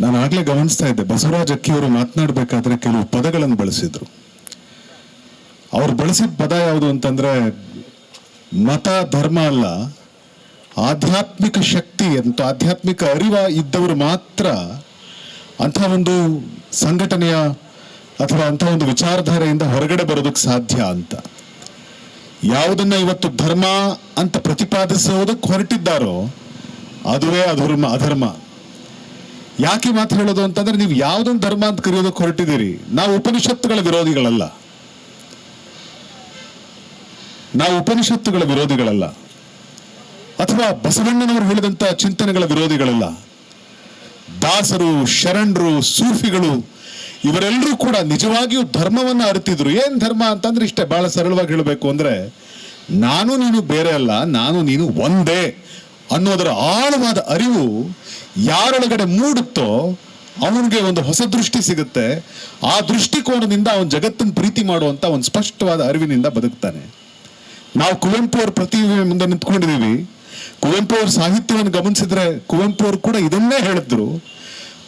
ನಾನು ಆಗ್ಲೇ ಗಮನಿಸ್ತಾ ಇದ್ದೆ, ಬಸವರಾಜ್ ಅಕ್ಕಿಯವರು ಮಾತನಾಡಬೇಕಾದ್ರೆ ಕೆಲವು ಪದಗಳನ್ನು ಬಳಸಿದ್ರು. ಅವ್ರು ಬಳಸಿದ ಪದ ಯಾವುದು ಅಂತಂದ್ರೆ, ಮತ, ಧರ್ಮ ಅಲ್ಲ, ಆಧ್ಯಾತ್ಮಿಕ ಶಕ್ತಿ ಅಂತ ಆಧ್ಯಾತ್ಮಿಕ ಅರಿವ ಇದ್ದವರು ಮಾತ್ರ ಅಂಥ ಒಂದು ಸಂಘಟನೆಯ ಅಥವಾ ಅಂಥ ಒಂದು ವಿಚಾರಧಾರೆಯಿಂದ ಹೊರಗಡೆ ಬರೋದಕ್ಕೆ ಸಾಧ್ಯ ಅಂತ. ಯಾವುದನ್ನ ಇವತ್ತು ಧರ್ಮ ಅಂತ ಪ್ರತಿಪಾದಿಸೋದಕ್ಕೆ ಹೊರಟಿದ್ದಾರೋ, ಅದುವೇ ಅಧರ್ಮ ಅಧರ್ಮ. ಯಾಕೆ ಮಾತು ಹೇಳೋದು ಅಂತಂದ್ರೆ ನೀವು ಯಾವುದೊಂದು ಧರ್ಮ ಅಂತ ಕರೆಯೋದಕ್ಕೆ ಹೊರಟಿದ್ದೀರಿ. ನಾವು ಉಪನಿಷತ್ತುಗಳ ವಿರೋಧಿಗಳಲ್ಲ. ನಾವು ಉಪನಿಷತ್ತುಗಳ ವಿರೋಧಿಗಳಲ್ಲ. ಅಥವಾ ಬಸವಣ್ಣನವರು ಹೇಳಿದಂತ ಚಿಂತನೆಗಳ ವಿರೋಧಿಗಳಲ್ಲ. ದಾಸರು, ಶರಣರು, ಸೂಫಿಗಳು, ಇವರೆಲ್ಲರೂ ಕೂಡ ನಿಜವಾಗಿಯೂ ಧರ್ಮವನ್ನ ಅರಿತಿದ್ರು. ಏನ್ ಧರ್ಮ ಅಂತಂದ್ರೆ ಇಷ್ಟೇ, ಬಹಳ ಸರಳವಾಗಿ ಹೇಳಬೇಕು ಅಂದ್ರೆ, ನಾನು ನೀನು ಬೇರೆ ಅಲ್ಲ, ನಾನು ನೀನು ಒಂದೇ. ಅನ್ನೋದರ ಆಳವಾದ ಅರಿವು ಯಾರೊಳಗಡೆ ಮೂಡುತ್ತೋ ಅವನಿಗೆ ಒಂದು ಹೊಸ ದೃಷ್ಟಿ ಸಿಗುತ್ತೆ. ಆ ದೃಷ್ಟಿಕೋನದಿಂದ ಅವನ ಜಗತ್ತನ್ನು ಪ್ರೀತಿ ಮಾಡುವಂತ ಒಂದು ಸ್ಪಷ್ಟವಾದ ಅರಿವಿನಿಂದ ಬದುಕ್ತಾನೆ. ನಾವು ಕುವೆಂಪು ಅವ್ರ ಪ್ರತಿಮೆ ಮುಂದೆ ನಿಂತ್ಕೊಂಡಿದ್ದೀವಿ. ಕುವೆಂಪು ಅವ್ರ ಸಾಹಿತ್ಯವನ್ನು ಗಮನಿಸಿದ್ರೆ ಕುವೆಂಪು ಅವರು ಕೂಡ ಇದನ್ನೇ ಹೇಳಿದ್ರು.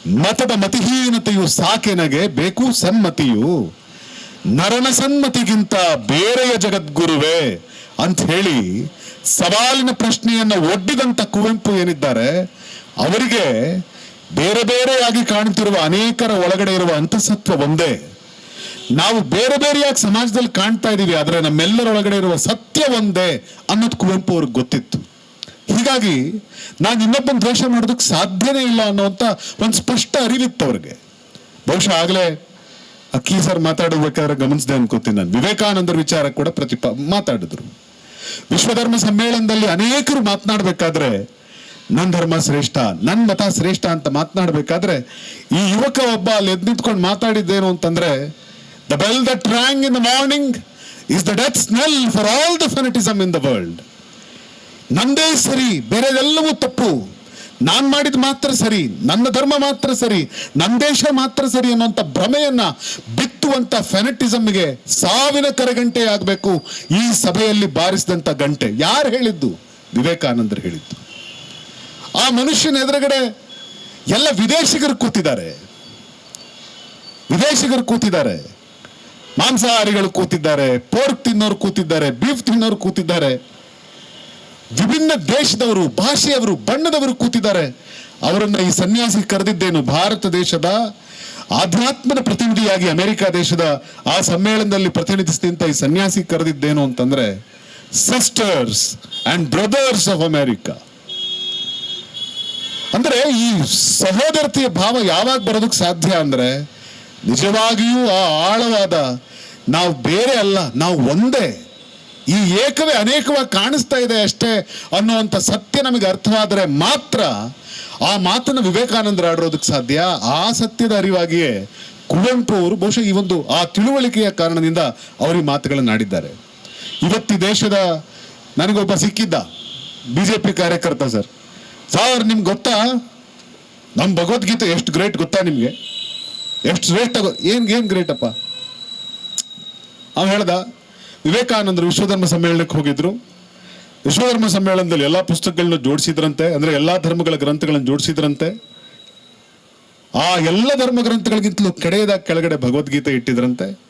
ಮತದ ಮತಿಹೀನತೆಯು ಸಾಕೆನಗೆ ಬೇಕು ಸನ್ಮತಿಯು. ನರನ ಸನ್ಮತಿಗಿಂತ ಬೇರೆಯ ಜಗದ್ಗುರುವೆ ಅಂತ ಹೇಳಿ ಸವಾಲಿನ ಪ್ರಶ್ನೆಯನ್ನು ಒಡ್ಡಿದಂತ ಕುವೆಂಪು ಏನಿದ್ದಾರೆ, ಅವರಿಗೆ ಬೇರೆ ಬೇರೆಯಾಗಿ ಕಾಣುತ್ತಿರುವ ಅನೇಕರ ಒಳಗಡೆ ಇರುವ ಅಂತಸತ್ವ ಒಂದೇ. ನಾವು ಬೇರೆ ಬೇರೆಯಾಗಿ ಸಮಾಜದಲ್ಲಿ ಕಾಣ್ತಾ ಇದ್ದೀವಿ, ಆದ್ರೆ ನಮ್ಮೆಲ್ಲರೊಳಗಡೆ ಇರುವ ಸತ್ಯ ಒಂದೇ ಅನ್ನೋದು ಕುವೆಂಪು ಅವ್ರಿಗೆ ಗೊತ್ತಿತ್ತು. ಹೀಗಾಗಿ ನಾನು ಇನ್ನೊಬ್ಬನ ದ್ವೇಷ ಮಾಡೋದಕ್ಕೆ ಸಾಧ್ಯನೇ ಇಲ್ಲ ಅನ್ನೋಂಥ ಒಂದು ಸ್ಪಷ್ಟ ಅರಿವಿತ್ತು ಅವ್ರಿಗೆ. ಬಹುಶಃ ಆಗಲೇ ಅಕ್ಕಿ ಸರ್ ಮಾತಾಡಬೇಕಾದ್ರೆ ಗಮನಿಸಿದೆ ಅನ್ಕೋತೀನಿ ನಾನು. ವಿವೇಕಾನಂದರ ವಿಚಾರ ಕೂಡ ಪ್ರತಿಪ ಮಾತಾಡಿದ್ರು. ವಿಶ್ವಧರ್ಮ ಸಮ್ಮೇಳನದಲ್ಲಿ ಅನೇಕರು ಮಾತನಾಡಬೇಕಾದ್ರೆ ನನ್ನ ಧರ್ಮ ಶ್ರೇಷ್ಠ ನನ್ನ ಮತ ಶ್ರೇಷ್ಠ ಅಂತ ಮಾತನಾಡಬೇಕಾದ್ರೆ ಈ ಯುವಕ ಒಬ್ಬ ಅಲ್ಲಿ ಎದ್ದು ನಿಂತ್ಕೊಂಡು ಮಾತಾಡಿದ್ದೇನು ಅಂತಂದ್ರೆ the bell that rang in the morning is the death knell for all the fanaticism in the world ನಂದೇ ಸರಿ, ಬೇರೆದೆಲ್ಲವೂ ತಪ್ಪು. ನಾನ್ ಮಾಡಿದ ಮಾತ್ರ ಸರಿ, ನನ್ನ ಧರ್ಮ ಮಾತ್ರ ಸರಿ ನನ್ನ ದೇಶ ಮಾತ್ರ ಸರಿ ಅನ್ನುವಂಥ ಭ್ರಮೆಯನ್ನ ಬಿತ್ತುವಂತ ಫೆನಟಿಸಮ್ಗೆ ಸಾವಿನ ಕರೆಗಂಟೆ ಆಗಬೇಕು ಈ ಸಭೆಯಲ್ಲಿ ಬಾರಿಸಿದಂಥ ಗಂಟೆ. ಯಾರು ಹೇಳಿದ್ದು? ವಿವೇಕಾನಂದರು ಹೇಳಿದ್ದು. ಆ ಮನುಷ್ಯನ ಎದುರುಗಡೆ ಎಲ್ಲ ವಿದೇಶಿಗರು ಕೂತಿದ್ದಾರೆ. ವಿದೇಶಿಗರು ಕೂತಿದ್ದಾರೆ. ಮಾಂಸಾಹಾರಿಗಳು ಕೂತಿದ್ದಾರೆ, ಪೋರ್ಕ್ ತಿನ್ನೋರು ಕೂತಿದ್ದಾರೆ, ಬೀಫ್ ತಿನ್ನೋರು ಕೂತಿದ್ದಾರೆ. ವಿಭಿನ್ನ ದೇಶದವರು, ಭಾಷೆಯವರು, ಬಣ್ಣದವರು ಕೂತಿದ್ದಾರೆ. ಅವರನ್ನು ಈ ಸನ್ಯಾಸಿ ಕರೆದಿದ್ದೇನು ಭಾರತ ದೇಶದ ಆಧ್ಯಾತ್ಮದ ಪ್ರತಿನಿಧಿಯಾಗಿ ಅಮೆರಿಕ ದೇಶದ ಆ ಸಮ್ಮೇಳನದಲ್ಲಿ ಪ್ರತಿನಿಧಿಸಿದಂತ ಈ ಸನ್ಯಾಸಿ ಕರೆದಿದ್ದೇನು ಅಂತಂದ್ರೆ sisters and brothers of America ಅಂದ್ರೆ ಈ ಸಹೋದರತೆಯ ಭಾವ ಯಾವಾಗ ಬರೋದಕ್ಕೆ ಸಾಧ್ಯ ಅಂದ್ರೆ, ನಿಜವಾಗಿಯೂ ಆ ಆಳವಾದ, ನಾವು ಬೇರೆ ಅಲ್ಲ, ನಾವು ಒಂದೇ ಈ ಏಕವೇ ಅನೇಕವಾಗಿ ಕಾಣಿಸ್ತಾ ಇದೆ ಅಷ್ಟೇ ಅನ್ನುವಂಥ ಸತ್ಯ ನಮಗೆ ಅರ್ಥವಾದರೆ ಮಾತ್ರ ಆ ಮಾತನ್ನು ವಿವೇಕಾನಂದರು ಆಡಿರೋದಕ್ಕೆ ಸಾಧ್ಯ. ಆ ಸತ್ಯದ ಅರಿವಾಗಿಯೇ ಕುವೆಂಪು ಅವರು ಬಹುಶಃ ಈ ಒಂದು ಆ ತಿಳುವಳಿಕೆಯ ಕಾರಣದಿಂದ ಅವರು ಈ ಮಾತುಗಳನ್ನು ಆಡಿದ್ದಾರೆ. ಇವತ್ತು ದೇಶದ ನನಗೊಬ್ಬ ಸಿಕ್ಕಿದ್ದ ಬಿಜೆಪಿ ಕಾರ್ಯಕರ್ತ ಸರ್. ಸರ್, ನಿಮ್ಗೆ ಗೊತ್ತಾ? ನಮ್ಮ ಭಗವದ್ಗೀತೆ ಎಷ್ಟು ಗ್ರೇಟ್ ಗೊತ್ತಾ ನಿಮಗೆ? ಎಷ್ಟು ಶ್ರೇಷ್ಠ ಏನು ಏನು ಏನ್ ಗ್ರೇಟ್ ಅಪ್ಪ? ಅವ ಹೇಳ್ದ? ವಿವೇಕಾನಂದರು ವಿಶ್ವಧರ್ಮ ಸಮ್ಮೇಳನಕ್ಕೆ ಹೋಗಿದ್ರು. ವಿಶ್ವಧರ್ಮ ಸಮ್ಮೇಳನದಲ್ಲಿ ಎಲ್ಲಾ ಪುಸ್ತಕಗಳನ್ನ ಜೋಡಿಸಿದ್ರಂತೆ, ಅಂದ್ರೆ ಎಲ್ಲಾ ಧರ್ಮಗಳ ಗ್ರಂಥಗಳನ್ನು ಜೋಡಿಸಿದ್ರಂತೆ. ಆ ಎಲ್ಲ ಧರ್ಮ ಗ್ರಂಥಗಳಿಗಿಂತಲೂ ಕೆಳಗಡೆ ಭಗವದ್ಗೀತೆ ಇಟ್ಟಿದ್ರಂತೆ.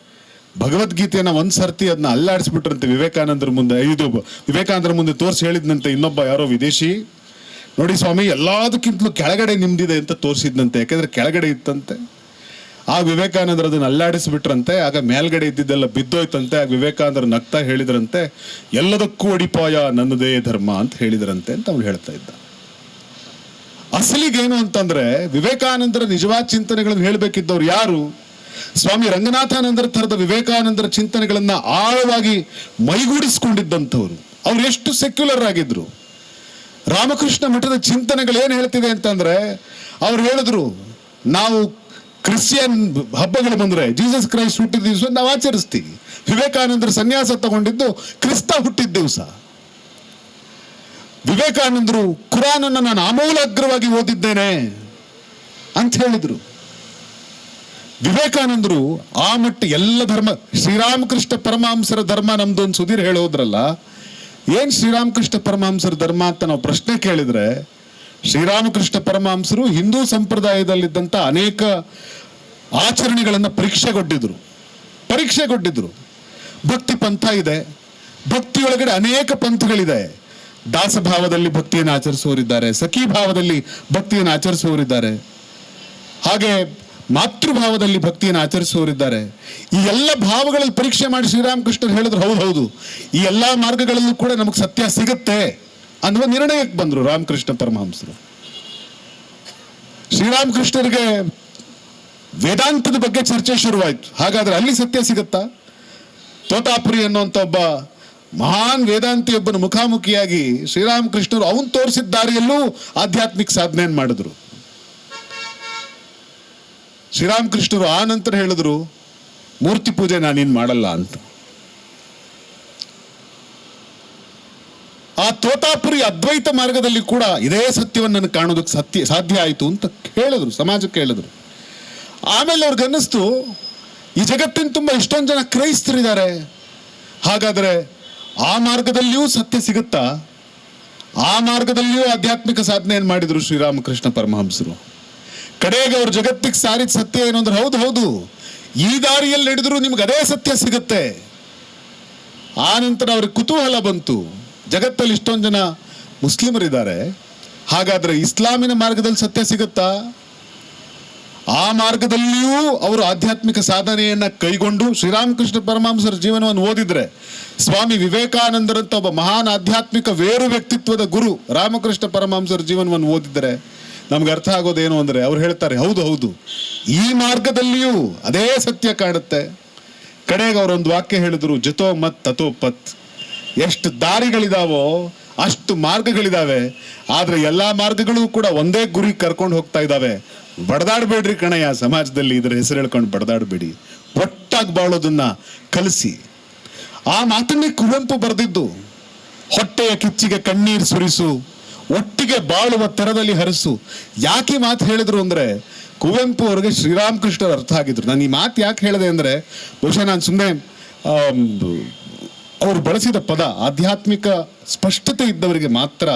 ಭಗವದ್ಗೀತೆಯನ್ನ ಒಂದ್ ಸರ್ತಿ ಅದನ್ನ ಅಲ್ಲಾಡಿಸ್ಬಿಟ್ರಂತೆ ವಿವೇಕಾನಂದರ ಮುಂದೆ, ಇದು ವಿವೇಕಾನಂದರ ಮುಂದೆ ತೋರಿಸಿ ಹೇಳಿದ್ನಂತೆ ಇನ್ನೊಬ್ಬ ಯಾರೋ ವಿದೇಶಿ. ನೋಡಿ ಸ್ವಾಮಿ, ಎಲ್ಲದಕ್ಕಿಂತಲೂ ಕೆಳಗಡೆ ನಿಮ್ದಿದೆ ಅಂತ ತೋರಿಸಿದ್ನಂತೆ, ಯಾಕೆಂದ್ರೆ ಕೆಳಗಡೆ ಇತ್ತಂತೆ. ಆ ವಿವೇಕಾನಂದರು ಅದನ್ನ ಅಲ್ಲಾಡಿಸ್ಬಿಟ್ರಂತೆ ಆಗ ಮೇಲ್ಗಡೆ ಇದ್ದಿದ್ದೆಲ್ಲ ಬಿದ್ದೋಯ್ತಂತೆ ಆಗ ವಿವೇಕಾನಂದರು ನಗ್ತಾ ಹೇಳಿದ್ರಂತೆ, ಎಲ್ಲದಕ್ಕೂ ಅಡಿಪಾಯ ನನ್ನದೇ ಧರ್ಮ ಅಂತ ಹೇಳಿದ್ರಂತೆ ಅಂತ ಅವ್ನು ಹೇಳ್ತಾ ಇದ್ದ. ಅಸಲಿಗೇನು ಅಂತಂದ್ರೆ, ವಿವೇಕಾನಂದರ ನಿಜವಾದ ಚಿಂತನೆಗಳನ್ನು ಹೇಳಬೇಕಿದ್ದವ್ರು ಯಾರು? ಸ್ವಾಮಿ ರಂಗನಾಥಾನಂದರ ಥರದ ವಿವೇಕಾನಂದರ ಚಿಂತನೆಗಳನ್ನ ಆಳವಾಗಿ ಮೈಗೂಡಿಸ್ಕೊಂಡಿದ್ದಂಥವ್ರು. ಅವ್ರು ಎಷ್ಟು ಸೆಕ್ಯುಲರ್ ಆಗಿದ್ರು. ರಾಮಕೃಷ್ಣ ಮಠದ ಚಿಂತನೆಗಳು ಏನು ಹೇಳ್ತಿದೆ ಅಂತಂದ್ರೆ, ಅವ್ರು ಹೇಳಿದ್ರು, ನಾವು ಕ್ರಿಶ್ಚಿಯನ್ ಹಬ್ಬಗಳು ಬಂದ್ರೆ ಜೀಸಸ್ ಕ್ರೈಸ್ಟ್ ಹುಟ್ಟಿದ ದಿವಸ ನಾವು ಆಚರಿಸ್ತೀವಿ. ವಿವೇಕಾನಂದರ ಸನ್ಯಾಸ ತಗೊಂಡಿದ್ದು ಕ್ರಿಸ್ತ ಹುಟ್ಟಿದ ದಿವಸ. ವಿವೇಕಾನಂದರು ಕುರಾನನ್ನು ನಾನು ಆಮೂಲಾಗ್ರವಾಗಿ ಓದಿದ್ದೇನೆ ಅಂತ ಹೇಳಿದ್ರು. ವಿವೇಕಾನಂದರು ಆ ಮಟ್ಟ ಎಲ್ಲ ಧರ್ಮ, ಶ್ರೀರಾಮಕೃಷ್ಣ ಪರಮಾಂಸರ ಧರ್ಮ ನಮ್ದು ಒಂದು ಸುಧೀರ್ ಹೇಳೋದ್ರಲ್ಲ, ಏನ್ ಶ್ರೀರಾಮಕೃಷ್ಣ ಪರಮಾಂಸರ ಧರ್ಮ ಅಂತ ನಾವು ಪ್ರಶ್ನೆ ಕೇಳಿದ್ರೆ ಶ್ರೀರಾಮಕೃಷ್ಣ ಪರಮಹಂಸರು ಹಿಂದೂ ಸಂಪ್ರದಾಯದಲ್ಲಿದ್ದಂಥ ಅನೇಕ ಆಚರಣೆಗಳನ್ನು ಪರೀಕ್ಷೆಗೊಡ್ಡಿದ್ರು ಪರೀಕ್ಷೆಗೊಡ್ಡಿದ್ರು ಭಕ್ತಿ ಪಂಥ ಇದೆ. ಭಕ್ತಿಯೊಳಗಡೆ ಅನೇಕ ಪಂಥಗಳಿದೆ. ದಾಸಭಾವದಲ್ಲಿ ಭಕ್ತಿಯನ್ನು ಆಚರಿಸುವವರಿದ್ದಾರೆ. ಸಖಿ ಭಾವದಲ್ಲಿ ಭಕ್ತಿಯನ್ನು ಆಚರಿಸುವವರಿದ್ದಾರೆ. ಹಾಗೆ ಮಾತೃಭಾವದಲ್ಲಿ ಭಕ್ತಿಯನ್ನು ಆಚರಿಸುವವರಿದ್ದಾರೆ. ಈ ಎಲ್ಲ ಭಾವಗಳಲ್ಲಿ ಪರೀಕ್ಷೆ ಮಾಡಿ ಶ್ರೀರಾಮಕೃಷ್ಣರು ಹೇಳಿದ್ರು, ಹೌದು ಹೌದು. ಈ ಎಲ್ಲ ಮಾರ್ಗಗಳಲ್ಲೂ ಕೂಡ ನಮಗೆ ಸತ್ಯ ಸಿಗುತ್ತೆ. ಅನ್ನುವ ನಿರ್ಣಯಕ್ಕೆ ಬಂದರು ರಾಮಕೃಷ್ಣ ಪರಮಹಂಸರು. ಶ್ರೀರಾಮಕೃಷ್ಣರಿಗೆ ವೇದಾಂತದ ಬಗ್ಗೆ ಚರ್ಚೆ ಶುರುವಾಯಿತು. ಹಾಗಾದ್ರೆ ಅಲ್ಲಿ ಸತ್ಯ ಸಿಗುತ್ತಾ? ತೋತಾಪುರಿ ಅನ್ನುವಂಥ ಒಬ್ಬ ಮಹಾನ್ ವೇದಾಂತಿಯೊಬ್ಬನ ಮುಖಾಮುಖಿಯಾಗಿ ಶ್ರೀರಾಮಕೃಷ್ಣರು ಅವನು ತೋರಿಸಿದ ದಾರಿಯಲ್ಲೂ ಆಧ್ಯಾತ್ಮಿಕ ಸಾಧನೆಯನ್ನು ಮಾಡಿದ್ರು. ಶ್ರೀರಾಮಕೃಷ್ಣರು ಆ ನಂತರ ಹೇಳಿದ್ರು, ಮೂರ್ತಿ ಪೂಜೆ ನಾನೇನು ಮಾಡಲ್ಲ ಅಂತ. ಆ ತೋತಾಪುರಿ ಅದ್ವೈತ ಮಾರ್ಗದಲ್ಲಿ ಕೂಡ ಇದೇ ಸತ್ಯವನ್ನು ನನಗೆ ಕಾಣೋದಕ್ಕೆ ಸತ್ಯ, ಸಾಧ್ಯ ಆಯಿತು ಅಂತ ಹೇಳಿದ್ರು ಸಮಾಜಕ್ಕೆ ಹೇಳಿದ್ರು ಆಮೇಲೆ ಅವ್ರಿಗೆ ಅನ್ನಿಸ್ತು, ಈ ಜಗತ್ತಿನ ತುಂಬ ಇಷ್ಟೊಂದು ಜನ ಕ್ರೈಸ್ತರಿದ್ದಾರೆ. ಹಾಗಾದರೆ ಆ ಮಾರ್ಗದಲ್ಲಿಯೂ ಸತ್ಯ ಸಿಗುತ್ತಾ? ಆ ಮಾರ್ಗದಲ್ಲಿಯೂ ಆಧ್ಯಾತ್ಮಿಕ ಸಾಧನೆಯನ್ನು ಮಾಡಿದರು ಶ್ರೀರಾಮಕೃಷ್ಣ ಪರಮಹಂಸರು? ಕಡೆಗೆ ಅವ್ರ ಜಗತ್ತಿಗೆ ಸಾರಿದ ಸತ್ಯ ಏನು ಅಂದ್ರೆ, ಹೌದು ಹೌದು, ಈ ದಾರಿಯಲ್ಲಿ ನಡೆದರೂ ನಿಮ್ಗೆ ಅದೇ ಸತ್ಯ ಸಿಗುತ್ತೆ. ಆ ನಂತರ ಅವ್ರಿಗೆ ಕುತೂಹಲ ಬಂತು. ಜಗತ್ತಲ್ಲಿ ಇಷ್ಟೊಂದು ಜನ ಮುಸ್ಲಿಮರಿದ್ದಾರೆ. ಹಾಗಾದ್ರೆ ಇಸ್ಲಾಮಿನ ಮಾರ್ಗದಲ್ಲಿ ಸತ್ಯ ಸಿಗುತ್ತಾ? ಆ ಮಾರ್ಗದಲ್ಲಿಯೂ ಅವರು ಆಧ್ಯಾತ್ಮಿಕ ಸಾಧನೆಯನ್ನ ಕೈಗೊಂಡು ಶ್ರೀರಾಮಕೃಷ್ಣ ಪರಮಹಂಸರ ಜೀವನವನ್ನು ಓದಿದ್ರೆ, ಸ್ವಾಮಿ ವಿವೇಕಾನಂದರಂತ ಒಬ್ಬ ಮಹಾನ್ ಆಧ್ಯಾತ್ಮಿಕ ವೇರು ವ್ಯಕ್ತಿತ್ವದ ಗುರು ರಾಮಕೃಷ್ಣ ಪರಮಹಂಸರ ಜೀವನವನ್ನು ಓದಿದ್ರೆ ನಮ್ಗೆ ಅರ್ಥ ಆಗೋದೇನು ಅಂದ್ರೆ ಅವ್ರು ಹೇಳ್ತಾರೆ, ಹೌದು ಹೌದು. ಈ ಮಾರ್ಗದಲ್ಲಿಯೂ ಅದೇ ಸತ್ಯ ಕಾಣುತ್ತೆ. ಕಡೆಗೆ ಅವರೊಂದು ವಾಕ್ಯ ಹೇಳಿದ್ರು, ಜತೋ ಮತ್ ತಥೋ ಪತ್. ಎಷ್ಟು ದಾರಿಗಳಿದಾವೋ ಅಷ್ಟು ಮಾರ್ಗಗಳಿದಾವೆ. ಆದರೆ ಎಲ್ಲಾ ಮಾರ್ಗಗಳು ಕೂಡ ಒಂದೇ ಗುರಿ ಕರ್ಕೊಂಡು ಹೋಗ್ತಾ ಇದ್ದಾವೆ ಬಡದಾಡಬೇಡ್ರಿ ಕಣಯ್ಯ, ಸಮಾಜದಲ್ಲಿ ಇದರ ಹೆಸರು ಹೇಳ್ಕೊಂಡು ಬಡದಾಡಬೇಡಿ. ಒಟ್ಟಾಗಿ ಬಾಳೋದನ್ನ ಕಲಿಸಿ. ಆ ಮಾತನ್ನೇ ಕುವೆಂಪು ಬರೆದಿದ್ದು. ಹೊಟ್ಟೆಯ ಕಿಚ್ಚಿಗೆ ಕಣ್ಣೀರು ಸುರಿಸು, ಒಟ್ಟಿಗೆ ಬಾಳುವ ತೆರದಲ್ಲಿ ಹರಿಸು. ಯಾಕೆ ಮಾತು ಹೇಳಿದ್ರು ಅಂದ್ರೆ, ಕುವೆಂಪು ಅವರಿಗೆ ಶ್ರೀರಾಮಕೃಷ್ಣರು ಅರ್ಥ ಆಗಿದ್ರು. ನಾನು ಈ ಮಾತು ಯಾಕೆ ಹೇಳಿದೆ ಅಂದ್ರೆ, ಬಹುಶಃ ನಾನು ಸುಮ್ಮನೆ ಅವರು ಬಳಸಿದ ಪದ ಆಧ್ಯಾತ್ಮಿಕ ಸ್ಪಷ್ಟತೆ ಇದ್ದವರಿಗೆ ಮಾತ್ರ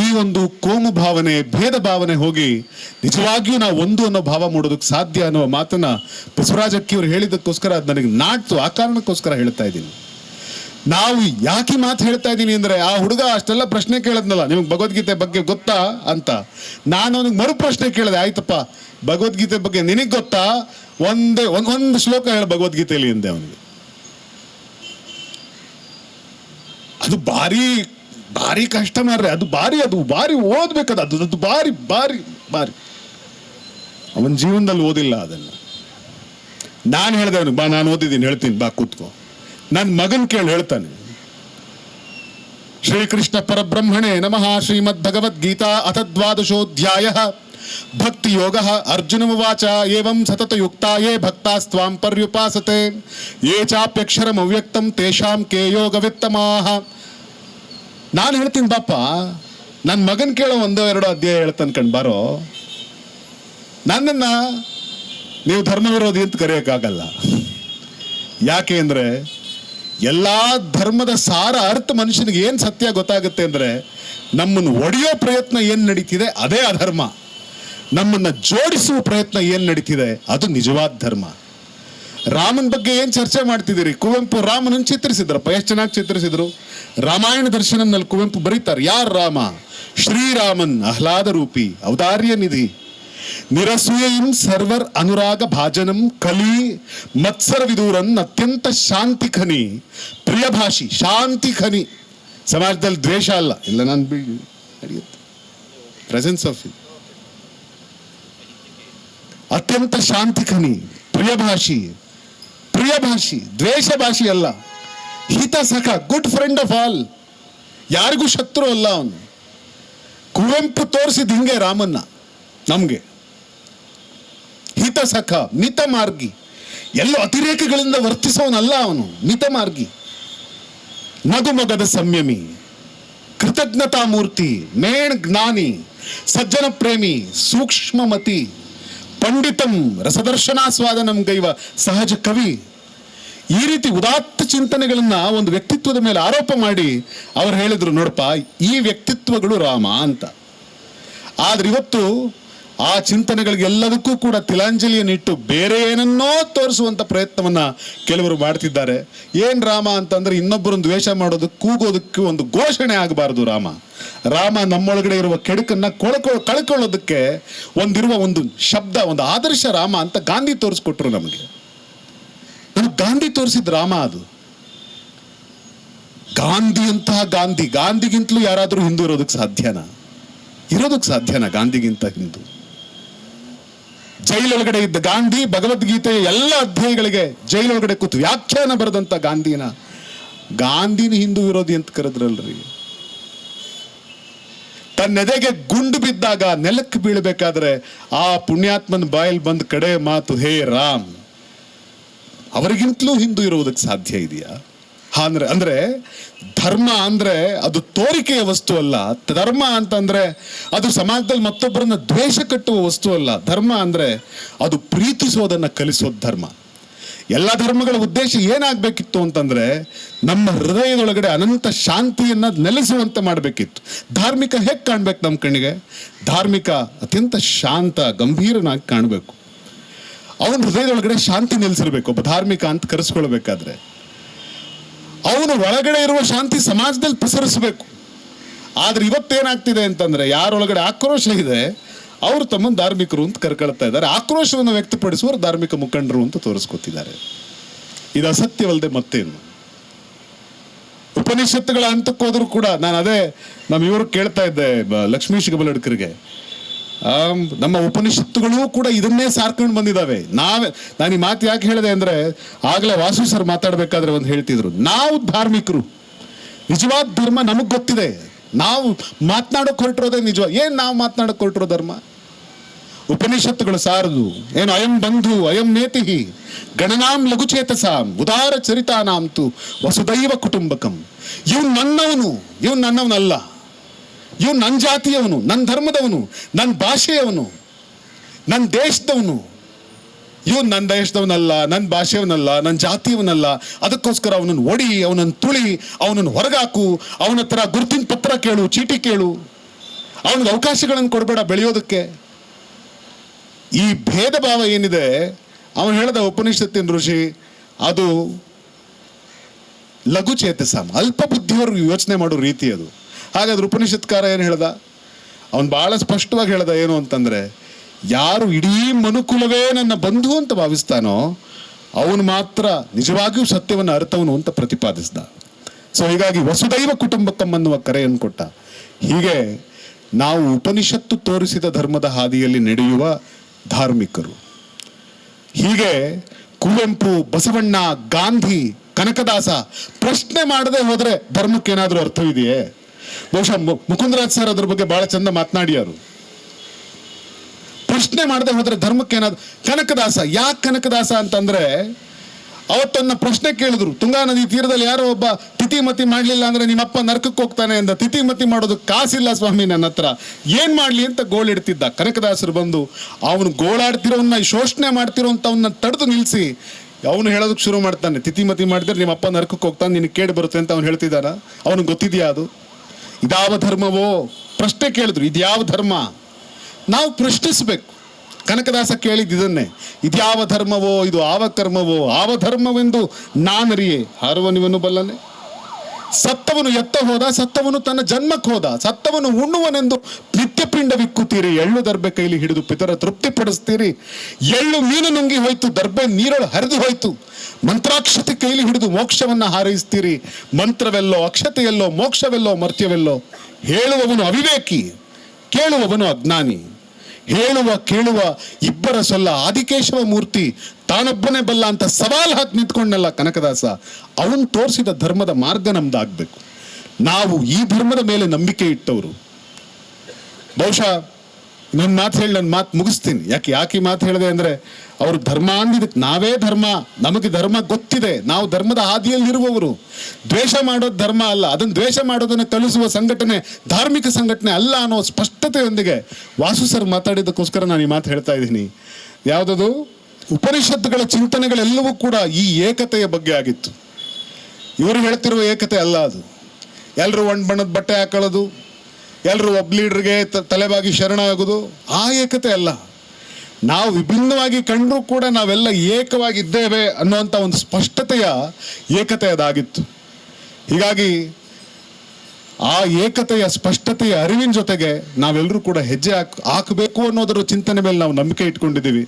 ಈ ಒಂದು ಕೋಮು ಭಾವನೆ, ಭೇದ ಭಾವನೆ ಹೋಗಿ ನಿಜವಾಗಿಯೂ ನಾವು ಒಂದು ಅನ್ನೋ ಭಾವ ಮೂಡೋದಕ್ಕೆ ಸಾಧ್ಯ ಅನ್ನೋ ಮಾತನ್ನ ಬಸವರಾಜಕ್ಕಿ ಅವರು ಹೇಳಿದ್ದಕ್ಕೋಸ್ಕರ ಅದು ನನಗೆ ನಾಟ್ತು ಆ ಕಾರಣಕ್ಕೋಸ್ಕರ ಹೇಳ್ತಾ ಇದ್ದೀನಿ. ನಾವು ಯಾಕೆ ಮಾತು ಹೇಳ್ತಾ ಇದ್ದೀನಿ ಅಂದರೆ, ಆ ಹುಡುಗ ಅಷ್ಟೆಲ್ಲ ಪ್ರಶ್ನೆ ಕೇಳದ್ನಲ್ಲ, ನಿಮಗೆ ಭಗವದ್ಗೀತೆ ಬಗ್ಗೆ ಗೊತ್ತಾ ಅಂತ. ನಾನು ಅವನಿಗೆ ಮರು ಪ್ರಶ್ನೆ ಕೇಳಿದೆ, ಆಯ್ತಪ್ಪ, ಭಗವದ್ಗೀತೆ ಬಗ್ಗೆ ನಿನಗೆ ಗೊತ್ತಾ? ಒಂದೇ ಒಂದೊಂದು ಒಂದು ಶ್ಲೋಕ ಹೇಳ ಭಗವದ್ಗೀತೆಯಲ್ಲಿ ಎಂದೆ ಅವನಿಗೆ. ಅದು ಭಾರಿ ಭಾರಿ ಕಷ್ಟ ಮಾರ್ರೆ ಅದು ಭಾರಿ ಅದು ಭಾರಿ ಓದ್ಬೇಕದು, ಅದು ಅದು ಭಾರಿ ಭಾರಿ ಭಾರಿ. ಅವನ ಜೀವನದಲ್ಲಿ ಓದಿಲ್ಲ ಅದನ್ನು. ನಾನು ಹೇಳ್ದೆ ಅವನಿಗೆ ಬಾ, ನಾನು ಓದಿದ್ದೀನಿ, ಹೇಳ್ತೀನಿ, ಬಾ, ಕೂತ್ಕೋ. ನನ್ನ ಮಗನ್ ಕೇಳಿ ಹೇಳ್ತಾನೆ. ಶ್ರೀಕೃಷ್ಣ ಪರಬ್ರಹ್ಮಣೇ ನಮಃ ಶ್ರೀಮದ್ ಭಗವದ್ಗೀತಾ ಅಥ ದ್ವಾದಶೋಧ್ಯಾಯ ಭಕ್ತಿ ಯೋಗ ಅರ್ಜುನಮುವಾಚ ಏವಂ ಸತತ ಯುಕ್ತ ಯೇ ಭಕ್ತಾಸ್ತ್ವಾಂ ಪರ್ಯುಪಾಸತೆ. ಯೇ ಚಾಪ್ಯಕ್ಷರಂ ಅವ್ಯಕ್ತಂ ತೇಷಾಂ ಕೇ ನಾನು ಹೇಳ್ತೀನಿ ಬಾಪ ನನ್ನ ಮಗನ್ ಕೇಳೋ ಒಂದೋ ಎರಡೋ ಅಧ್ಯಾಯ ಹೇಳ್ತಾನೆ ಕಣ್ ಬಾರೋ. ನನ್ನನ್ನು ನೀವು ಧರ್ಮ ವಿರೋಧಿ ಅಂತ ಕರೆಯೋಕ್ಕಾಗಲ್ಲ. ಯಾಕೆ ಅಂದರೆ, ಎಲ್ಲ ಧರ್ಮದ ಸಾರ ಅರ್ಥ ಮನುಷ್ಯನಿಗೆ ಏನು ಸತ್ಯ ಗೊತ್ತಾಗುತ್ತೆ ಅಂದರೆ, ನಮ್ಮನ್ನು ಒಡೆಯೋ ಪ್ರಯತ್ನ ಏನು ನಡೀತಿದೆ, ಅದೇ ಅಧರ್ಮ. ನಮ್ಮನ್ನು ಜೋಡಿಸುವ ಪ್ರಯತ್ನ ಏನು ನಡೀತಿದೆ, ಅದು ನಿಜವಾದ ಧರ್ಮ. ರಾಮನ ಬಗ್ಗೆ ಏನು ಚರ್ಚೆ ಮಾಡ್ತಿದ್ದೀರಿ? ಕುವೆಂಪು ರಾಮನನ್ನು ಚಿತ್ರಿಸಿದ್ರಪ್ಪ, ಎಷ್ಟು ಚೆನ್ನಾಗಿ ಚಿತ್ರಿಸಿದ್ರು? ರಾಮಾಯಣ ದರ್ಶನಂನಲ್ಲಿ ಕುವೆಂಪು ಬರೀತಾರೆ. ಯಾರು ರಾಮ? ಶ್ರೀರಾಮನ್ ಆಹ್ಲಾದ ರೂಪಿ, ಔದಾರ್ಯ ನಿಧಿ. ನಿರಸೂಯಂ ಸರ್ವರ್ ಅನುರಾಗ ಭಾಜನಂ ಕಲಿ, ಮತ್ಸರ ವಿದೂರನ್ ಅತ್ಯಂತ ಶಾಂತಿ ಖನಿ. ಪ್ರಿಯ ಭಾಷಿ ಶಾಂತಿ ಖನಿ. ಸಮಾಜದಲ್ಲಿ ದ್ವೇಷ ಅಲ್ಲ. ಇಲ್ಲ, ನಾನು ಪ್ರೆಸೆನ್ಸ್ ಆಫ್ ಅತ್ಯಂತ ಶಾಂತಿ ಖನಿ ಪ್ರಿಯ ಭಾಷಿ ಪ್ರಿಯ ಭಾಷಿ ದ್ವೇಷ ಭಾಷಿ ಅಲ್ಲ. ಹಿತ ಸಖ ಗುಡ್ ಫ್ರೆಂಡ್ ಆಫ್ ಆಲ್ ಯಾರಿಗೂ ಶತ್ರು ಅಲ್ಲ ಅವನು. ಕುವೆಂಪು ತೋರಿಸಿದ ಹಿಂಗೆ ರಾಮನ್ನ, ನಮಗೆ. ಹಿತ ಸಖ, ಮಿತ ಮಾರ್ಗಿ. ಎಲ್ಲೋ ಅತಿರೇಕಗಳಿಂದ ವರ್ತಿಸೋನಲ್ಲ ಅವನು, ಮಿತ ಮಾರ್ಗಿ. ನಗುಮೊಗದ ಸಂಯಮಿ, ಕೃತಜ್ಞತಾ ಮೂರ್ತಿ, ಮೇಣ್ ಜ್ಞಾನಿ, ಸಜ್ಜನ ಪ್ರೇಮಿ, ಸೂಕ್ಷ್ಮಮತಿ. ಪಂಡಿತಂ ರಸದರ್ಶನಾಸ್ವಾದನಂ ಗೈವ, ಸಹಜ ಕವಿ. ಈ ರೀತಿ ಉದಾತ್ತ ಚಿಂತನೆಗಳನ್ನ ಒಂದು ವ್ಯಕ್ತಿತ್ವದ ಮೇಲೆ ಆರೋಪ ಮಾಡಿ ಅವ್ರು ಹೇಳಿದ್ರು, ನೋಡಪ್ಪ, ಈ ವ್ಯಕ್ತಿತ್ವಗಳು ರಾಮ ಅಂತ. ಆದ್ರೆ ಇವತ್ತು ಆ ಚಿಂತನೆಗಳಿಗೆಲ್ಲದಕ್ಕೂ ಕೂಡ ತಿಲಾಂಜಲಿಯನ್ನಿಟ್ಟು ಬೇರೆ ಏನನ್ನೋ ತೋರಿಸುವಂತ ಪ್ರಯತ್ನವನ್ನ ಕೆಲವರು ಮಾಡ್ತಿದ್ದಾರೆ. ಏನ್ ರಾಮ ಅಂತಂದ್ರೆ ಇನ್ನೊಬ್ಬರನ್ನು ದ್ವೇಷ ಮಾಡೋದು, ಕೂಗೋದಕ್ಕೆ ಒಂದು ಘೋಷಣೆ ಆಗಬಾರದು ರಾಮ. ರಾಮ ನಮ್ಮೊಳಗಡೆ ಇರುವ ಕೆಡುಕನ್ನು ಕೊಳ್ಕೊ, ಕಳ್ಕೊಳ್ಳೋದಕ್ಕೆ ಒಂದಿರುವ ಒಂದು ಶಬ್ದ, ಒಂದು ಆದರ್ಶ ರಾಮ ಅಂತ ಗಾಂಧಿ ತೋರಿಸ್ಕೊಟ್ರು ನಮಗೆ. ನಮಗೆ ಗಾಂಧಿ ತೋರಿಸಿದ ರಾಮ ಅದು. ಗಾಂಧಿ ಅಂತಹ ಗಾಂಧಿ, ಗಾಂಧಿಗಿಂತಲೂ ಯಾರಾದರೂ ಹಿಂದೂ ಇರೋದಕ್ಕೆ ಸಾಧ್ಯನಾ? ಇರೋದಕ್ಕೆ ಸಾಧ್ಯನಾ ಗಾಂಧಿಗಿಂತ ಹಿಂದೂ? ಜೈಲೊಳಗಡೆ ಇದ್ದ ಗಾಂಧಿ, ಭಗವದ್ಗೀತೆಯ ಎಲ್ಲ ಅಧ್ಯಾಯಗಳಿಗೆ ಜೈಲೊಳಗಡೆ ಕೂತು ವ್ಯಾಖ್ಯಾನ ಬರೆದಂತ ಗಾಂಧಿನ? ಗಾಂಧಿನ ಹಿಂದೂ ವಿರೋಧಿ ಅಂತ ಕರೆದ್ರಲ್ರಿ. ತನ್ನೆದೆಗೆ ಗುಂಡು ಬಿದ್ದಾಗ ನೆಲಕ್ಕೆ ಬೀಳಬೇಕಾದ್ರೆ ಆ ಪುಣ್ಯಾತ್ಮನ ಬಾಯಲ್ಲಿ ಬಂದ ಕಡೆ ಮಾತು, ಹೇ ರಾಮ್! ಅವರಿಗಿಂತಲೂ ಹಿಂದೂ ಇರುವುದಕ್ಕೆ ಸಾಧ್ಯ ಇದೆಯಾ? ಅಂದ್ರೆ ಅಂದ್ರೆ, ಧರ್ಮ ಅಂದ್ರೆ ಅದು ತೋರಿಕೆಯ ವಸ್ತು ಅಲ್ಲ. ಧರ್ಮ ಅಂತಂದ್ರೆ ಅದು ಸಮಾಜದಲ್ಲಿ ಮತ್ತೊಬ್ಬರನ್ನ ದ್ವೇಷ ಕಟ್ಟುವ ವಸ್ತು ಅಲ್ಲ. ಧರ್ಮ ಅಂದ್ರೆ ಅದು ಪ್ರೀತಿಸೋದನ್ನ ಕಲಿಸೋದು ಧರ್ಮ. ಎಲ್ಲ ಧರ್ಮಗಳ ಉದ್ದೇಶ ಏನಾಗಬೇಕಿತ್ತು ಅಂತಂದ್ರೆ ನಮ್ಮ ಹೃದಯದೊಳಗಡೆ ಅನಂತ ಶಾಂತಿಯನ್ನು ನೆಲೆಸುವಂತೆ ಮಾಡಬೇಕಿತ್ತು. ಧಾರ್ಮಿಕ ಹೇಗೆ ಕಾಣ್ಬೇಕು ನಮ್ಮ ಕಣ್ಣಿಗೆ? ಧಾರ್ಮಿಕ ಅತ್ಯಂತ ಶಾಂತ, ಗಂಭೀರನಾಗಿ ಕಾಣಬೇಕು. ಅವನ ಹೃದಯದೊಳಗಡೆ ಶಾಂತಿ ನೆಲೆಸಿರ್ಬೇಕು, ಒಬ್ಬ ಧಾರ್ಮಿಕ ಅಂತ ಕರೆಸ್ಕೊಳ್ಬೇಕಾದ್ರೆ. ಅವನು ಒಳಗಡೆ ಇರುವ ಶಾಂತಿ ಸಮಾಜದಲ್ಲಿ ಪಸರಿಸಬೇಕು. ಆದ್ರೆ ಇವತ್ತೇನಾಗ್ತಿದೆ ಅಂತಂದ್ರೆ, ಯಾರೊಳಗಡೆ ಆಕ್ರೋಶ ಇದೆ, ಅವರು ತಮ್ಮನ್ನು ಧಾರ್ಮಿಕರು ಅಂತ ಕರ್ಕೊಳ್ತಾ ಇದ್ದಾರೆ. ಆಕ್ರೋಶವನ್ನು ವ್ಯಕ್ತಪಡಿಸುವವರು ಧಾರ್ಮಿಕ ಮುಖಂಡರು ಅಂತ ತೋರಿಸ್ಕೊತಿದ್ದಾರೆ. ಇದು ಅಸತ್ಯವಲ್ಲದೆ ಮತ್ತೇನು? ಉಪನಿಷತ್ತುಗಳ ಹಂತಕ್ಕೆ ಹೋದ್ರು ಕೂಡ ನಾನು ಅದೇ ನಮ್ಮ ಇವರು ಕೇಳ್ತಾ ಇದ್ದೆ ಲಕ್ಷ್ಮೀಶ್ ಗಬಲಡ್ಕರ್ಗೆ ನಮ್ಮ ಉಪನಿಷತ್ತುಗಳು ಕೂಡ ಇದನ್ನೇ ಸಾರ್ಕೊಂಡು ಬಂದಿದ್ದಾವೆ ನಾವೇ, ನಾನು ಈ ಮಾತು ಯಾಕೆ ಹೇಳಿದೆ ಅಂದರೆ, ಆಗಲೇ ವಾಸು ಸರ್ ಮಾತಾಡಬೇಕಾದ್ರೆ ಒಂದು ಹೇಳ್ತಿದ್ರು. ನಾವು ಧಾರ್ಮಿಕರು. ನಿಜವಾದ ಧರ್ಮ ನಮಗೆ ಗೊತ್ತಿದೆ. ನಾವು ಮಾತನಾಡೋಕೆ ಹೊರಟಿರೋದೇ ನಿಜ. ಏನು ನಾವು ಮಾತನಾಡೋಕೆ ಹೊರಟಿರೋ ಧರ್ಮ? ಉಪನಿಷತ್ತುಗಳು ಸಾರದು. ಏನು ಅಯಂ ಬಂಧು, ಅಯಂ ನೇತಿಹಿ, ಗಣನಾಂ ಲಘುಚೇತಸಾಂ, ಉದಾರ ಚರಿತಾನಾಂತು, ವಸುದೈವ ಕುಟುಂಬಕಂ. ಇವ್ ನನ್ನವನು ಇವ್ ನನ್ನವನಲ್ಲ. ಇವ್ ನನ್ನ ಜಾತಿಯವನು ನನ್ನ ಧರ್ಮದವನು ನನ್ನ ಭಾಷೆಯವನು ನನ್ನ ದೇಶದವನು. ಇವನು ನನ್ನ ದೇಶದವನಲ್ಲ ನನ್ನ ಭಾಷೆಯವನಲ್ಲ ನನ್ನ ಜಾತಿಯವನಲ್ಲ, ಅದಕ್ಕೋಸ್ಕರ ಅವನನ್ನು ಒಡಿ, ಅವನನ್ನು ತುಳಿ, ಅವನನ್ನು ಹೊರಗಾಕು, ಅವನ ಹತ್ರ ಗುರುತಿನ ಪತ್ರ ಕೇಳು, ಚೀಟಿ ಕೇಳು. ಅವನಿಗೆ ಅವಕಾಶಗಳನ್ನು ಕೊಡಬೇಡ ಬೆಳೆಯೋದಕ್ಕೆ. ಈ ಭೇದ ಭಾವ ಏನಿದೆ, ಅವನು ಹೇಳಿದ ಉಪನಿಷತ್ತಿನ ಋಷಿ, ಅದು ಲಘು ಚೇತಸಾಮ್ ಅಲ್ಪ ಬುದ್ಧಿಯವರು ಯೋಚನೆ ಮಾಡೋ ರೀತಿ ಅದು. ಹಾಗಾದ್ರೆ ಉಪನಿಷತ್ಕಾರ ಏನು ಹೇಳ್ದ? ಅವನು ಬಹಳ ಸ್ಪಷ್ಟವಾಗಿ ಹೇಳ್ದ ಏನು ಅಂತಂದ್ರೆ, ಯಾರು ಇಡೀ ಮನುಕುಲವೇ ನನ್ನ ಬಂಧು ಅಂತ ಭಾವಿಸ್ತಾನೋ, ಅವನು ಮಾತ್ರ ನಿಜವಾಗಿಯೂ ಸತ್ಯವನ್ನು ಅರ್ಥವನು ಅಂತ ಪ್ರತಿಪಾದಿಸಿದ. ಸೊ ಹೀಗಾಗಿ ವಸುದೈವ ಕುಟುಂಬಕಂ ಅನ್ನುವ ಕರೆಯನ್ನು ಕೊಟ್ಟ. ಹೀಗೆ ನಾವು ಉಪನಿಷತ್ತು ತೋರಿಸಿದ ಧರ್ಮದ ಹಾದಿಯಲ್ಲಿ ನಡೆಯುವ ಧಾರ್ಮಿಕರು. ಹೀಗೆ ಕುವೆಂಪು, ಬಸವಣ್ಣ, ಗಾಂಧಿ, ಕನಕದಾಸ ಪ್ರಶ್ನೆ ಮಾಡದೆ ಹೋದ್ರೆ ಧರ್ಮಕ್ಕೇನಾದ್ರೂ ಅರ್ಥವಿದೆಯೇ ಬಹುಶಃ ಮುಕುಂದರಾಜ್ ಸರ್ ಅದ್ರ ಬಗ್ಗೆ ಬಹಳ ಚಂದ ಮಾತನಾಡಿಯರು. ಪ್ರಶ್ನೆ ಮಾಡದೆ ಹೋದ್ರೆ ಧರ್ಮಕ್ಕೇನಾದ್ರು ಕನಕದಾಸ, ಯಾಕೆ ಕನಕದಾಸ ಅಂತಂದ್ರೆ ಅವತ್ತನ್ನ ಪ್ರಶ್ನೆ ಕೇಳಿದ್ರು. ತುಂಗಾ ನದಿ ತೀರದಲ್ಲಿ ಯಾರೋ ಒಬ್ಬ ತಿಥಿಮತಿ ಮಾಡಲಿಲ್ಲ ಅಂದ್ರೆ ನಿಮ್ಮಪ್ಪ ನರಕಕ್ಕೆ ಹೋಗ್ತಾನೆ ಅಂದ ತಿಥಿಮತಿ ಮಾಡೋದು ಕಾಸಿಲ್ಲ ಸ್ವಾಮಿ ನನ್ನ ಹತ್ರ. ಏನ್ ಮಾಡ್ಲಿ ಅಂತ ಗೋಳಿಡ್ತಿದ್ದ ಕನಕದಾಸರು ಬಂದು ಅವನು ಗೋಳಾಡ್ತಿರೋನ್ನ ಶೋಷಣೆ ಮಾಡ್ತಿರೋಂಥವನ್ನ ತಡೆದು ನಿಲ್ಲಿಸಿ ಅವನು ಹೇಳೋದಕ್ಕೆ ಶುರು ಮಾಡ್ತಾನೆ. ತಿಥಿಮತಿ ಮಾಡಿದ್ರೆ ನಿಮ್ಮಪ್ಪ ನರಕಕ್ಕೆ ಹೋಗ್ತಾನೆ, ನಿನಗೆ ಕೇಳಿ ಬರುತ್ತೆ ಅಂತ ಅವ್ನು ಹೇಳ್ತಿದ್ದಾನ? ಅವನಿಗೆ ಗೊತ್ತಿದೆಯಾ ಅದು? ಇದಾವ ಧರ್ಮವೋ? ಪ್ರಶ್ನೆ ಕೇಳಿದ್ರು ಇದ್ಯಾವ ಧರ್ಮ? ನಾವು ಪ್ರಶ್ನಿಸಬೇಕು. ಕನಕದಾಸ ಕೇಳಿದ್ದಿದನ್ನೇ ಇದ್ಯಾವ ಧರ್ಮವೋ, ಇದು ಆವ ಕರ್ಮವೋ? ಆವ ಧರ್ಮವೆಂದು ನಾನರಿಯೇ? ಹಾರುವನಿವನು ಬಲ್ಲನೆ. ಸತ್ತವನು ಎತ್ತ ಹೋದ, ಸತ್ತವನು ತನ್ನ ಜನ್ಮಕ್ಕೆ ಹೋದ, ಸತ್ತವನು ಉಣ್ಣುವನೆಂದು ನಿತ್ಯಪಿಂಡ ವಿಕ್ಕುತ್ತೀರಿ. ಎಳ್ಳು ದರ್ಬೆ ಕೈಲಿ ಹಿಡಿದು ಪಿತರ ತೃಪ್ತಿಪಡಿಸ್ತೀರಿ. ಎಳ್ಳು ಮೀನು ನುಂಗಿ ಹೋಯ್ತು, ದರ್ಬೆ ನೀರಳು ಹರಿದು ಹೋಯ್ತು. ಮಂತ್ರಾಕ್ಷತೆ ಕೈಲಿ ಹಿಡಿದು ಮೋಕ್ಷವನ್ನ ಹಾರೈಸ್ತೀರಿ. ಮಂತ್ರವೆಲ್ಲೋ, ಅಕ್ಷತೆಯಲ್ಲೋ, ಮೋಕ್ಷವೆಲ್ಲೋ, ಮರ್ತ್ಯವೆಲ್ಲೋ, ಹೇಳುವವನು ಅವಿವೇಕಿ, ಕೇಳುವವನು ಅಜ್ಞಾನಿ. ಹೇಳುವ, ಕೇಳುವ ಇಬ್ಬರ ಸೊಲ್ಲ ಆದಿಕೇಶವ ಮೂರ್ತಿ ತಾನೊಬ್ಬನೇ ಬಲ್ಲ ಅಂತ ಸವಾಲ್ ಹಾಕಿ ನಿಂತ್ಕೊಂಡಲ್ಲ ಕನಕದಾಸ. ಅವನು ತೋರಿಸಿದ ಧರ್ಮದ ಮಾರ್ಗ ನಮ್ದಾಗಬೇಕು. ನಾವು ಈ ಧರ್ಮದ ಮೇಲೆ ನಂಬಿಕೆ ಇಟ್ಟವರು. ಬಹುಶಃ ನನ್ನ ಮಾತು ಹೇಳಿ, ನನ್ನ ಮಾತು ಮುಗಿಸ್ತೀನಿ. ಯಾಕೆ ಯಾಕೆ ಮಾತು ಹೇಳಿದೆ ಅಂದರೆ, ಅವರು ಧರ್ಮ ಅಂದಿದ್ದಕ್ಕೆ ನಾವೇ ಧರ್ಮ, ನಮಗೆ ಧರ್ಮ ಗೊತ್ತಿದೆ. ನಾವು ಧರ್ಮದ ಹಾದಿಯಲ್ಲಿರುವವರು. ದ್ವೇಷ ಮಾಡೋದು ಧರ್ಮ ಅಲ್ಲ. ಅದನ್ನು ದ್ವೇಷ ಮಾಡೋದನ್ನು ಕಲಿಸುವ ಸಂಘಟನೆ, ಧಾರ್ಮಿಕ ಸಂಘಟನೆ ಅಲ್ಲ ಅನ್ನೋ ಸ್ಪಷ್ಟತೆಯೊಂದಿಗೆ ವಾಸು ಸರ್ ಮಾತಾಡಿದ್ದಕ್ಕೋಸ್ಕರ ನಾನು ಈ ಮಾತು ಹೇಳ್ತಾ ಇದ್ದೀನಿ. ಯಾವುದದು? ಉಪನಿಷತ್ತುಗಳ ಚಿಂತನೆಗಳೆಲ್ಲವೂ ಕೂಡ ಈ ಏಕತೆಯ ಬಗ್ಗೆ ಆಗಿತ್ತು. ಇವರು ಹೇಳ್ತಿರುವ ಏಕತೆ ಅಲ್ಲ ಅದು. ಎಲ್ಲರೂ ಒಂದು ಬಣ್ಣದ ಬಟ್ಟೆ ಹಾಕೊಳ್ಳೋದು ಎಲ್ಲರೂ ಒಬ್ಬ ಲೀಡ್ರಿಗೆ ತಲೆಬಾಗಿ ಶರಣಾಗೋದು ಆ ಏಕತೆ ಅಲ್ಲ. ನಾವು ವಿಭಿನ್ನವಾಗಿ ಕಂಡರೂ ಕೂಡ ನಾವೆಲ್ಲ ಏಕವಾಗಿದ್ದೇವೆ ಅನ್ನುವಂಥ ಒಂದು ಸ್ಪಷ್ಟತೆಯ ಏಕತೆ ಅದಾಗಿತ್ತು. ಹೀಗಾಗಿ ಆ ಏಕತೆಯ ಸ್ಪಷ್ಟತೆಯ ಅರಿವಿನ ಜೊತೆಗೆ ನಾವೆಲ್ಲರೂ ಕೂಡ ಹೆಜ್ಜೆ ಹಾಕ್, ಹಾಕಬೇಕು ಅನ್ನೋದರ ಚಿಂತನೆ ಮೇಲೆ ನಾವು ನಂಬಿಕೆ ಇಟ್ಕೊಂಡಿದ್ದೀವಿ.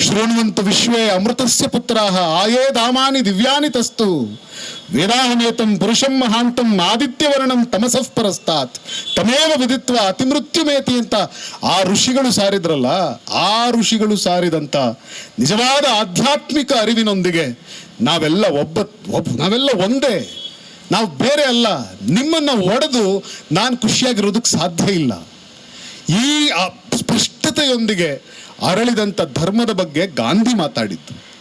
ಶೃಣ್ವಂತ ವಿಶ್ವೇ ಅಮೃತಸ್ಯ ಪುತ್ರಾಹ, ಆಯೇ ಧಾಮಾನಿ ದಿವ್ಯಾನಿ ತಸ್ತು. ವೇದಾಹಮೇತಂ ಪುರುಷಂ ಮಹಾಂತಂ ಆದಿತ್ಯವರ್ಣಂ ತಮಸಃ ಪರಸ್ತಾತ್. ತಮೇವ ವಿದಿತ್ವ ಅತಿಮೃತ್ಯುಮೇತಿ ಅಂತ ಆ ಋಷಿಗಳು ಸಾರಿದ್ರಲ್ಲ, ಆ ಋಷಿಗಳು ಸಾರಿದಂತ ನಿಜವಾದ ಆಧ್ಯಾತ್ಮಿಕ ಅರಿವಿನೊಂದಿಗೆ ನಾವೆಲ್ಲ ಒಬ್ಬ ಒಬ್ಬ ನಾವೆಲ್ಲ ಒಂದೇ. ನಾವು ಬೇರೆ ಅಲ್ಲ, ನಿಮ್ಮನ್ನ ಒಡೆದು ನಾನು ಖುಷಿಯಾಗಿರೋದಕ್ಕೆ ಸಾಧ್ಯ ಇಲ್ಲ. ಈ ಸ್ಪಷ್ಟತೆಯೊಂದಿಗೆ ಅರಳಿದಂಥ ಧರ್ಮದ ಬಗ್ಗೆ ಗಾಂಧಿ ಮಾತಾಡಿದ್ದು.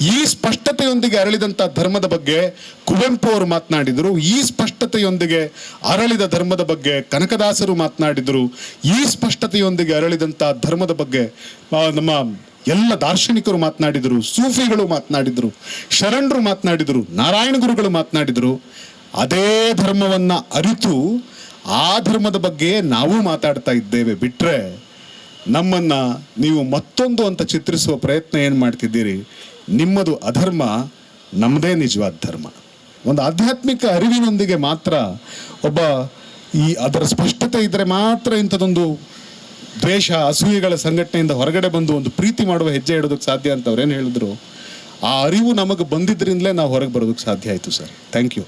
ಈ ಸ್ಪಷ್ಟತೆಯೊಂದಿಗೆ ಅರಳಿದಂಥ ಧರ್ಮದ ಬಗ್ಗೆ ಕುವೆಂಪು ಅವರು ಮಾತನಾಡಿದರು. ಈ ಸ್ಪಷ್ಟತೆಯೊಂದಿಗೆ ಅರಳಿದ ಧರ್ಮದ ಬಗ್ಗೆ ಕನಕದಾಸರು ಮಾತನಾಡಿದರು. ಈ ಸ್ಪಷ್ಟತೆಯೊಂದಿಗೆ ಅರಳಿದಂಥ ಧರ್ಮದ ಬಗ್ಗೆ ನಮ್ಮ ಎಲ್ಲ ದಾರ್ಶನಿಕರು ಮಾತನಾಡಿದರು. ಸೂಫಿಗಳು ಮಾತನಾಡಿದರು. ಶರಣರು ಮಾತನಾಡಿದರು. ನಾರಾಯಣ ಗುರುಗಳು ಮಾತನಾಡಿದರು. ಅದೇ ಧರ್ಮವನ್ನು ಅರಿತು ಆ ಧರ್ಮದ ಬಗ್ಗೆ ನಾವು ಮಾತಾಡ್ತಾ ಇದ್ದೇವೆ. ಬಿಟ್ರೆ ನಮ್ಮನ್ನ ನೀವು ಮತ್ತೊಂದು ಅಂತ ಚಿತ್ರಿಸುವ ಪ್ರಯತ್ನ ಏನು ಮಾಡ್ತಿದ್ದೀರಿ? ನಿಮ್ಮದು ಅಧರ್ಮ ನಮ್ಮದೇ ನಿಜವಾದ ಧರ್ಮ. ಒಂದು ಆಧ್ಯಾತ್ಮಿಕ ಅರಿವಿನೊಂದಿಗೆ ಮಾತ್ರ ಒಬ್ಬ ಈ ಅದರ ಸ್ಪಷ್ಟತೆ ಇದ್ದರೆ ಮಾತ್ರ ಇಂಥದೊಂದು ದ್ವೇಷ, ಅಸೂಯೆಗಳ ಸಂಘಟನೆಯಿಂದ ಹೊರಗಡೆ ಬಂದು ಒಂದು ಪ್ರೀತಿ ಮಾಡುವ ಹೆಜ್ಜೆ ಇಡೋದಕ್ಕೆ ಸಾಧ್ಯ ಅಂತ ಅವ್ರೇನು ಹೇಳಿದ್ರು? ಆ ಅರಿವು ನಮಗೆ ಬಂದಿದ್ದರಿಂದಲೇ ನಾವು ಹೊರಗೆ ಬರೋದಕ್ಕೆ ಸಾಧ್ಯ ಆಯಿತು ಸರ್. Thank you.